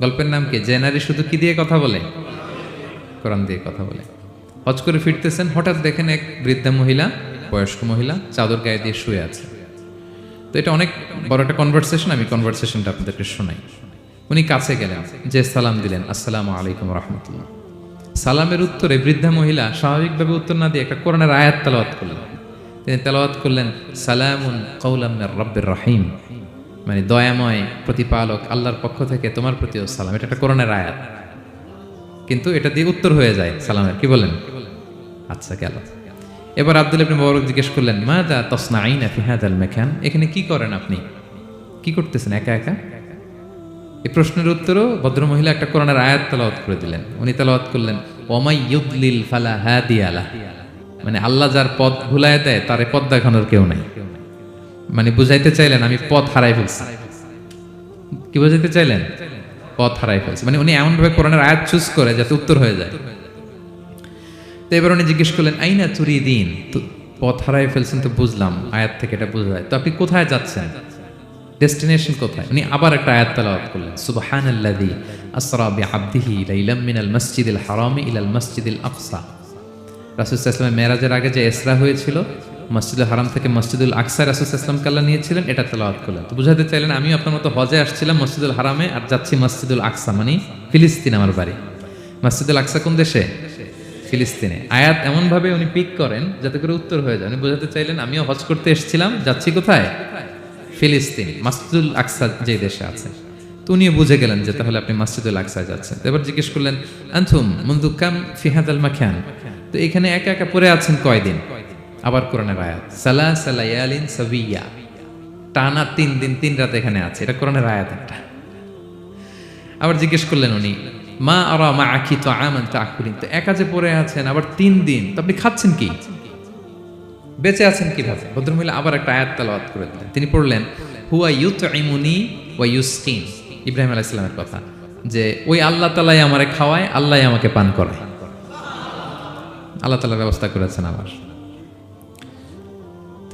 গল্পের নাম কি? যে নারী শুধু কি দিয়ে কথা বলে? কোরআন দিয়ে কথা বলে। হজ করে ফিরতেছেন, হঠাৎ দেখেন এক বৃদ্ধা মহিলা, বয়স্ক মহিলা, চাদর গায়ে দিয়ে শুয়ে আছে। তো এটা অনেক বড় একটা কনভারসেশন আমি কনভারসেশনটা আপনাদেরকে শোনাই। উনি কাছে গেলেন, যে সালাম দিলেন, আসসালামু আলাইকুম রহমতুল্লাহ। সালামের উত্তরে বৃদ্ধা মহিলা স্বাভাবিকভাবে উত্তর না দিয়ে একটা কোরআনের আয়াত তেলাওয়াত করলেন। তিনি তেলাওয়াত করলেন, সালামুন কৌলাম রব্বের রাহিম। মানে দয়াময় প্রতিপালক আল্লাহর পক্ষ থেকে তোমার প্রতিও সালাম। এটা একটা কোরআনের আয়াত। কিন্তু এটা দিয়ে উত্তর হয়ে যায় সালামের। কি বলেন? আচ্ছা গেল। এবার আব্দুল ইবনে মুবারক জিজ্ঞেস করলেন মা দা তসনাইনা ফি হাদাল মেখান এখানে কি করেন আপনি? কি করতেছেন? একা একা? এই প্রশ্নের উত্তরও ভদ্রমহিলা একটা কোরআনের আয়াত তালাওয়াত করে দিলেন। উনি তালাওয়াত করলেন, ওমাই ইউদলিল ফালা হাদিয়ালা মানে আল্লাহ যার পথ ভুলায় দেয়, তার পথ দেখানোর কেউ নাই। মানে বুঝাইতে চাইলেন, আমি পথ হারাই ফেলছি। কি বুঝাইতে চাইলেন? পথ হারাই ফেলছি। মানে উনি এমনভাবে কোরআনের আয়াত চুজ করে যাতে উত্তর হয়ে যায়। তো এবার উনি জিজ্ঞেস করলেন, আইনা চুরি দিন তো পথ হারাই ফেলছেন তো বুঝলাম, আয়াত থেকে এটা বোঝা যায়। তো আপনি কোথায় যাচ্ছেন? ডেস্টিনেশন কোথায়? উনি আবার একটা আয়াত তেলাওয়াত করলেন, সুবহানাল্লাযী আসরা বিআবদিহি লাইলাম মিনাল মাসজিদিল হারামি ইলাল মাসজিদিল আকসা। রাসূল সাল্লাল্লাহু মেরাজের আগে যে ইসরা হয়েছিল মসজিদুল হারাম থেকে মসজিদুল আকসা রাসূল সাল্লাল্লাহু কাল্লা নিয়েছিলেন, এটা তেলাওয়াত করলেন। তো বুঝাতে চাইলেন, আমিও আপনার মতো হজে আসছিলাম মসজিদুল হারামে আর যাচ্ছি মসজিদুল আকসা মানে ফিলিস্তিন আমার বাড়ি। মসজিদুল আকসা কোন দেশে? ফিলিস্তিনে। আয়াত এমনভাবে উনি পিক করেন যাতে করে উত্তর হয়ে যায়। উনি বোঝাতে চাইলেন, আমিও হজ করতে এসেছিলাম, যাচ্ছি কোথায়? ফিলিস্তিন। মাসজিদুল আকসা যে দেশে আছে। তো উনিও বুঝে গেলেন যে তাহলে আপনি মাসজিদুল আকসায় যাচ্ছেন। এবার জিজ্ঞেস করলেন আনথুম মুন্দুকাম ফিহাদ আল মাখান? তো এখানে একা একা পড়ে আছেন কয়দিন? আবার কোরআনের আয়াত। সালা সালায়ালিন সাবিয়া। টানা তিন দিন, তিন রাত এখানে আছে। এটা কোরআনের আয়াত একটা। আবার জিজ্ঞেস করলেন উনি, মা আর মা আখি তো আমান তো আকুরিন তো একা যে পড়ে আছেন, আবার তিন দিন, তো আপনি খাচ্ছেন কি? বেঁচে আছেন কীভাবে ভদ্রমহিলা আবার একটা আয়াত তালাওয়াত করে দিলেন। তিনি পড়লেন, হুয়া ইউত ইমুনি ওয়া ইউস্কিন। ইব্রাহিম আলাহ ইসলামের কথা, যে ওই আল্লাহ তালাই আমারে খাওয়ায়, আল্লাহ আমাকে পান করায়। আল্লাহ তালা ব্যবস্থা করেছেন আমার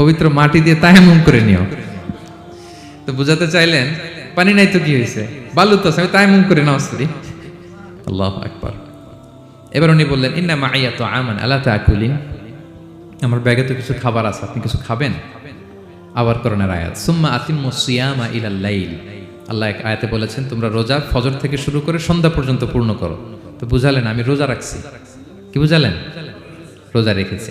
পবিত্র মাটি দিয়ে তায়াম্মুম করে নিও। তো বুঝাতে চাইলেন, পানি নাই তো কি হয়েছে বালু তো আমি তায়াম্মুম করে নাও করি আল্লাহ আকবার। এবার উনি বললেন, ইন্না মাইয়া তো আমান আল্লাহ তাকুলিন? আমার ব্যাগে তো কিছু খাবার আছে, আপনি কিছু খাবেন? আবার করোনার আয়াত, সুম্মা আতিম্মু সিয়ামা ইলাল লাইল। আল্লাহ এক আয়াতে বলেছেন, তোমরা রোজা ফজর থেকে শুরু করে সন্ধ্যা পর্যন্ত পূর্ণ করো। তো বুঝালেন, আমি রোজা রাখছি। কি বুঝালেন? রোজা রেখেছি।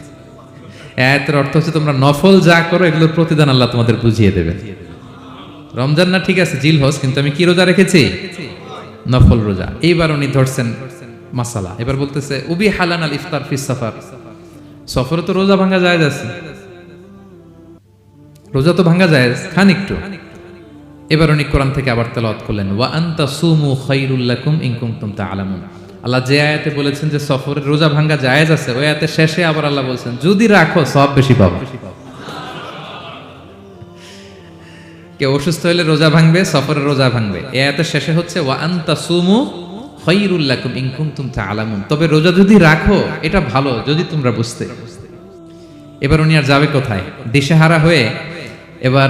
আয়াতের অর্থ হচ্ছে তোমরা নফল যা করো, এগুলোর প্রতিদান আল্লাহ তোমাদের বুঝিয়ে দেবে রমজান না, ঠিক আছে, জিল হজ কিন্তু আমি কি রোজা রেখেছি? নফল রোজা। এইবার উনি ধরছেন মাসালা। এবার বলতেছে, উবি হালান আল ইফতার ফিস সফর। সফরে তো রোজা ভাঙা যায় আছে। রোজা তো ভাঙা যায় খান একটু। এবার উনি কোরআন থেকে আবার তেলাওয়াত করলেন, ওয়া আনতা সুমু খাইরুল লাকুম ইন কুনতুম তাআলামুন। আল্লাহ যে আয়াতে বলেছেন যে সফরের রোজা ভাঙ্গা জায়েজ আছে, ওই আয়াতে শেষে আবার আল্লাহ বলছেন, যদি রাখো, সব বেশি পাবো। কেউ অসুস্থ হলে রোজা ভাঙবে, সফরের রোজা ভাঙবে। এ আয়াতের শেষে হচ্ছে, ওয়া আনতা সুমু খৈরুল্লাকুম ইনকুম তুম আলামুন তবে রোজা যদি রাখো, এটা ভালো, যদি তোমরা বুঝতে। এবার উনি আর যাবে কোথায়? দিশেহারা হয়ে এবার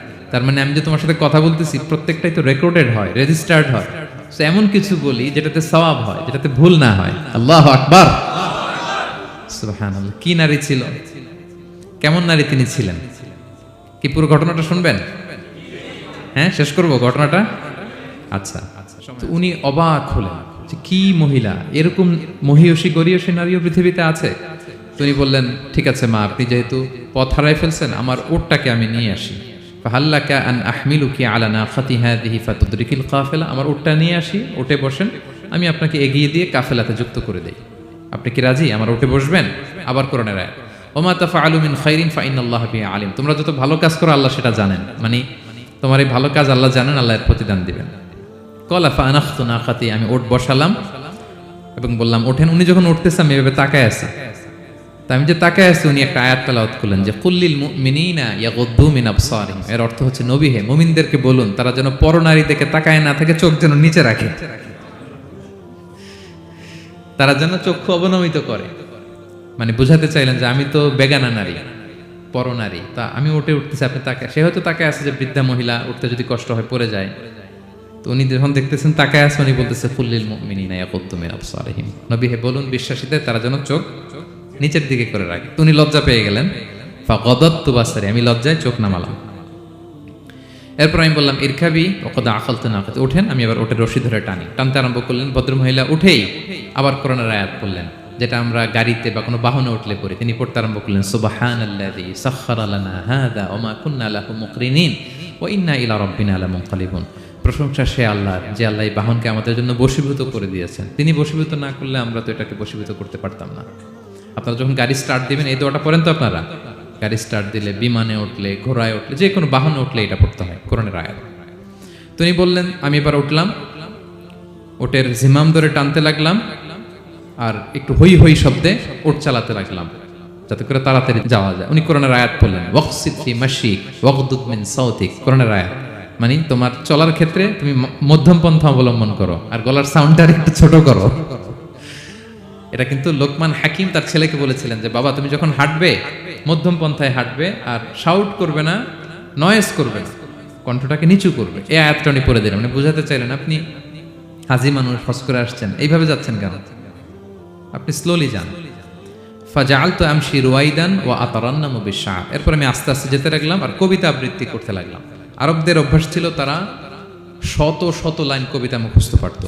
তার মানে আমি যে তোমার সাথে কথা বলতেছি, প্রত্যেকটাই তো রেকর্ডেড হয় রেজিস্টার্ড হয়। তো এমন কিছু বলি যেটাতে সওয়াব হয়, যেটাতে ভুল না হয়। আল্লাহ আকবার। কি নারী ছিল? কেমন নারী তিনি ছিলেন? কি পুরো ঘটনাটা শুনবেন? হ্যাঁ শেষ করব ঘটনাটা? আচ্ছা উনি অবাক হলেন কি মহিলা? এরকম মহিয়সী গরিয়সী নারীও পৃথিবীতে আছে? তো উনি বললেন, ঠিক আছে মা, আপনি যেহেতু পথ হারাই ফেলছেন, আমার ওটটাকে আমি নিয়ে আসি। ফাহাল্লাকা আন আহমিলুকি আলা নাখাতি হাদিহি ফাতুদরিকিল কাফেলা। আমার ওটটা নিয়ে আসি ওটে বসেন। আমি আপনাকে এগিয়ে দিয়ে কাফেলাতে যুক্ত করে দেই। আপনি কি রাজি? আমার ওটে বসবেন? আবার করোনা রায় ওমা তাফা আলুমিন খাইরিন ফাইন আল্লাহ আলিম। তোমরা যত ভালো কাজ করো, আল্লাহ সেটা জানেন। মানে তোমার এই ভালো কাজ আল্লাহ জানেন, আল্লাহ এর প্রতিদান দিবেন। কলা ফানাখতু নাখাতি, আমি ওট বসালাম এবং বললাম, ওঠেন। উনি যখন উঠতেছে, আমি এভাবে তাকায় আছি। আমি যে তাকায় আছি, উনি একটা আয়াত করলেন যে কুল্লিল মুমিনিনা ইয়াগুদ্দু মিন আবসারিহিম এর অর্থ হচ্ছে, নবী হে, মুমিনদেরকে বলুন, তারা যেন পরনারী দেখে তাকায় না থাকে, চোখ যেন নিচে রাখে। তারা যেন চক্ষু অবনমিত করে। মানে বুঝাতে চাইলেন যে, আমি তো বেগানা নারী, পরনারী। তা আমি উঠে উঠতেছি, আপনি তাকে সে হয়তো তাকে আছে যে, বৃদ্ধা মহিলা উঠতে যদি কষ্ট হয়, পড়ে যায়। তো উনি যখন দেখতেছেন, তাকায় আছে, উনি বলতেছে ফুল্লিল মুমিনিনা ইয়াকুদ্দু মিন আবসারিহিম। নবী হে, বলুন, বিশ্বাসীদের তারা যেন চোখ নিচের দিকে করে রাখে। উনি লজ্জা পেয়ে গেলেন। আমি লজ্জায় চোখ নামালাম। এরপর আমি বললাম ইরখাবি ওকদা আখালতে না ওঠেন আমি আবার ওটে রশি ধরে টানি। টানতে আরম্ভ করলেন ভদ্রমহিলা উঠেই আবার করোনার আয়াত করলেন যেটা আমরা গাড়িতে বা কোনো বাহনে উঠলে পড়ি। তিনি পড়তে আরম্ভ করলেন সুবাহান আল্লাযী সাখখারা লানা হাদা ওয়া মা কুন্না লাহু মুকরিনিন ওয়া ইন্না ইলা রাব্বিনা লামুনকালিবুন। প্রশংসা সে আল্লাহ, যে আল্লাহ বাহনকে আমাদের জন্য বশীভূত করে দিয়েছেন। তিনি বশীভূত না করলে আমরা তো এটাকে বশীভূত করতে পারতাম না। আপনারা যখন গাড়ি স্টার্ট দিবেন, এই দোয়াটা পড়েন তো আপনারা? গাড়ি স্টার্ট দিলে বিমানে উঠলে, ঘোড়ায় উঠলে, যে কোনো বাহনে উঠলে এটা পড়তে হয়, কোরআনের আয়াত। তিনি বললেন, আমি এবার উঠলাম, ওটের জিমাম ধরে টানতে লাগলাম, আর একটু হই হই শব্দে ওট চালাতে লাগলাম, যাতে করে তাড়াতাড়ি যাওয়া যায়। উনি কোরআনের আয়াত বললেন ওয়াকসিদ ফি মাশিক ওয়াকদুদ মিন সাউতিক কোরআনের আয়াত। মানে তোমার চলার ক্ষেত্রে তুমি মধ্যম পন্থা অবলম্বন করো, আর গলার সাউন্ডটা একটু ছোট করো। এটা কিন্তু লোকমান হাকিম তার ছেলেকে বলেছিলেন যে, বাবা, তুমি যখন হাঁটবে, মধ্যম পন্থায় হাঁটবে আর শাউট করবে না নয়েস করবে না, কণ্ঠটাকে নিচু করবে। এই আয়াতটা উনি পড়ে দিলেন। মানে বোঝাতে চাইলেন, আপনি হাজি মানুষ ফস করে আসছেন, এইভাবে যাচ্ছেন কেন? আপনি স্লোলি যান। ফাজাল তো আমশি রুয়াইদান ও আতারান্নাম বিশ্বাহ এরপর আমি আস্তে আস্তে যেতে লাগলাম আর কবিতা আবৃত্তি করতে লাগলাম। আরবদের অভ্যাস ছিল তারা শত শত লাইন কবিতা মুখস্থ পারতো।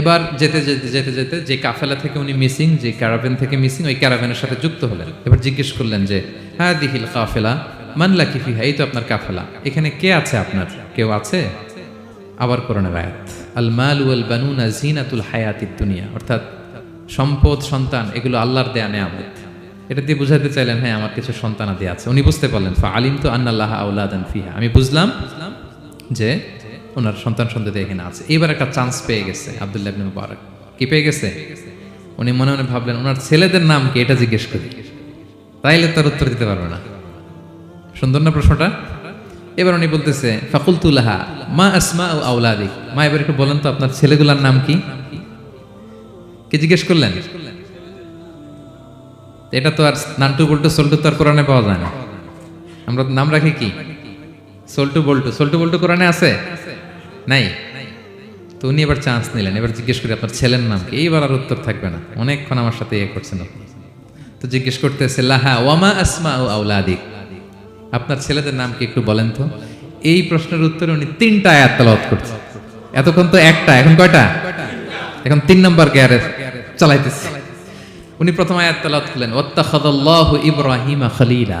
এবার যেতে যেতে যেতে যেতে যে কাফেলা থেকে উনি মিসিং যে ক্যারাভেন থেকে মিসিং ওই ক্যারাভেনের সাথে যুক্ত হলেন। এবার জিজ্ঞেস করলেন যে হ্যাঁ দিহিল কাফেলা মানলা কিফিহা এই তো আপনার কাফেলা। এখানে কে আছে আপনার? কেউ আছে? আবার কোরআনের আয়াত, আল মাল ওয়াল বানুনা জিনাতুল হায়াতিদ দুনিয়া। অর্থাৎ সম্পদ, সন্তান, এগুলো আল্লাহর দেয়া নেয়ামত। এটা দিয়ে বুঝাতে চাইলেন হ্যাঁ আমার কিছু সন্তানাদি আছে। উনি বুঝতে পারলেন, ফা আলিম তো আন্নাল্লাহ আউলাদান ফিহা। আমি বুঝলাম যে ওনার সন্তান সন্ততি এখানে আছে। এবার একটা চান্স পেয়ে গেছে, আব্দুল্লাহ ইবনে মুবারক। কি পেয়ে গেছে? উনি মনে মনে ভাবলেন, ওনার ছেলেদের নাম কি? এটা জিজ্ঞেস করি। তাইলে তার উত্তর দিতে পারবে না। সুন্দর না প্রশ্নটা? এবার উনি বলতেছে ফাকুলতুল্লাহা মা আসমা ও আউলাদিক মা, এবার একটু বলেন তো, আপনার ছেলেগুলার নাম কি? কি জিজ্ঞেস করলেন? এটা তো আর নান্টু বল্টু, সল্টু তো আর কোরআনে পাওয়া যায় না। আমরা নাম রাখি কি? সল্টু বল্টু। সল্টু বল্টু কোরআনে আছে? নাই। তো উনি এবার চান্স নিলেন। এবার জিজ্ঞেস করি, আপনার ছেলের নাম কি? এইবার আর উত্তর থাকবে না। অনেকক্ষণ আমার সাথে ইয়ে করছেন তো জিজ্ঞেস করতেছে, লাহা, ওয়ামা আসমা ও আউলাদিক আপনার ছেলেদের নাম কি একটু বলেন তো? এই প্রশ্নের উত্তরে উনি তিনটা আয়াত তেলাওয়াত করছে। এতক্ষণ তো একটা, এখন কয়টা? এখন তিন নম্বর গিয়ারে চালাইতেছে। উনি প্রথম আয়াত তেলাওয়াত করলেন ওয়াত্তাখাদাল্লাহু ইব্রাহিমা খলিলা।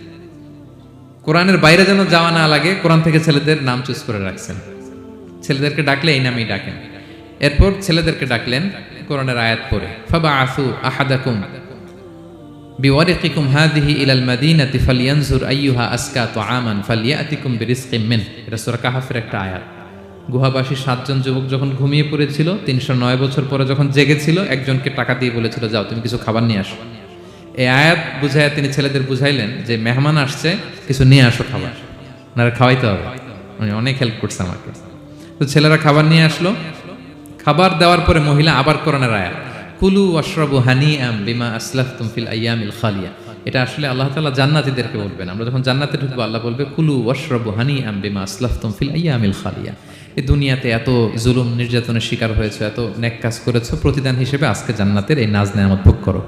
কোরআনের বাইরে যেন যাওয়া না লাগে, কোরআন থেকে ছেলেদের নাম চুজ করে রাখছেন। ছেলেদেরকে ডাকলে এই নামেই ডাকেন। এরপর ছেলেদেরকে ডাকলেন কোরআনের আয়াত পড়ে ফাবা আসু আহাদাকুম বিওয়ারিকিকুম হাদিহি ইলাল মাদিনাতি ফালিয়ানজুর আইয়ুহা আসকা তুআমান ফালিয়াতিকুম বিরিজকিম মিন। এটা সূরা কাহাফের একটা আয়াত। গুহাবাসী সাতজন যুবক যখন ঘুমিয়ে পড়েছিল, তিনশো নয় বছর পরে যখন জেগেছিল, একজনকে টাকা দিয়ে বলেছিল, যাও, তুমি কিছু খাবার নিয়ে আসো। এই আয়াত বুঝাইয়া তিনি ছেলেদের বুঝাইলেন যে মেহমান আসছে, কিছু নিয়ে আসো খাবার। ওনারা খাওয়াইতে হবে। উনি অনেক হেল্প করছে আমাকে। তো ছেলেরা খাবার নিয়ে আসলো। খাবার দেওয়ার পরে মহিলা আবার কোরআনের আয়াত। কুলু অশ্রবু হানি আম বিমা আসলাফ তুমফিল আয়ামিল খালিয়া। এটা আসলে আল্লাহ তাআলা জান্নাতীদেরকে বলবেন। আমরা যখন জান্নাতে ঢুকবো, আল্লাহ বলবে, কুলু অশ্রবু হানি আম বিমা আসলাফ তুমফিল আয়ামিল খালিয়া। এই দুনিয়াতে এত জুলুম, নির্যাতনের শিকার হয়েছে, এত ন্যাক কাজ করেছ, প্রতিদান হিসেবে আজকে জান্নাতের এই নাজ নেয়ামত ভোগ করো।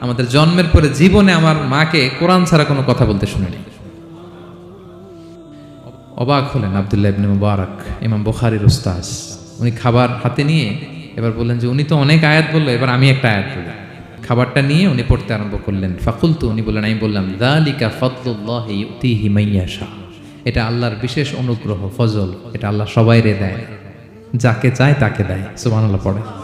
আমাদের জন্মের পরে জীবনে আমার মাকে কোরআন ছাড়া কোনো কথা বলতে শুনিনি। অবাক হলেন আবদুল্লাহ ইবনে মুবারক, ইমাম বুখারীর উস্তাজ উনি খাবার হাতে নিয়ে এবার বললেন যে, উনি তো অনেক আয়াত বলল, এবার আমি একটা আয়াত বলি। খাবারটা নিয়ে উনি পড়তে আরম্ভ করলেন। ফাকুল তো উনি বললেন, আমি বললাম, দালিকা ফদলুল্লাহ ইউতিহি মাইয়াশা এটা আল্লাহর বিশেষ অনুগ্রহ, ফজল। এটা আল্লাহ সবাইরে দেয়। যাকে চায় তাকে দেয়। সুবহানাল্লাহ পড়ে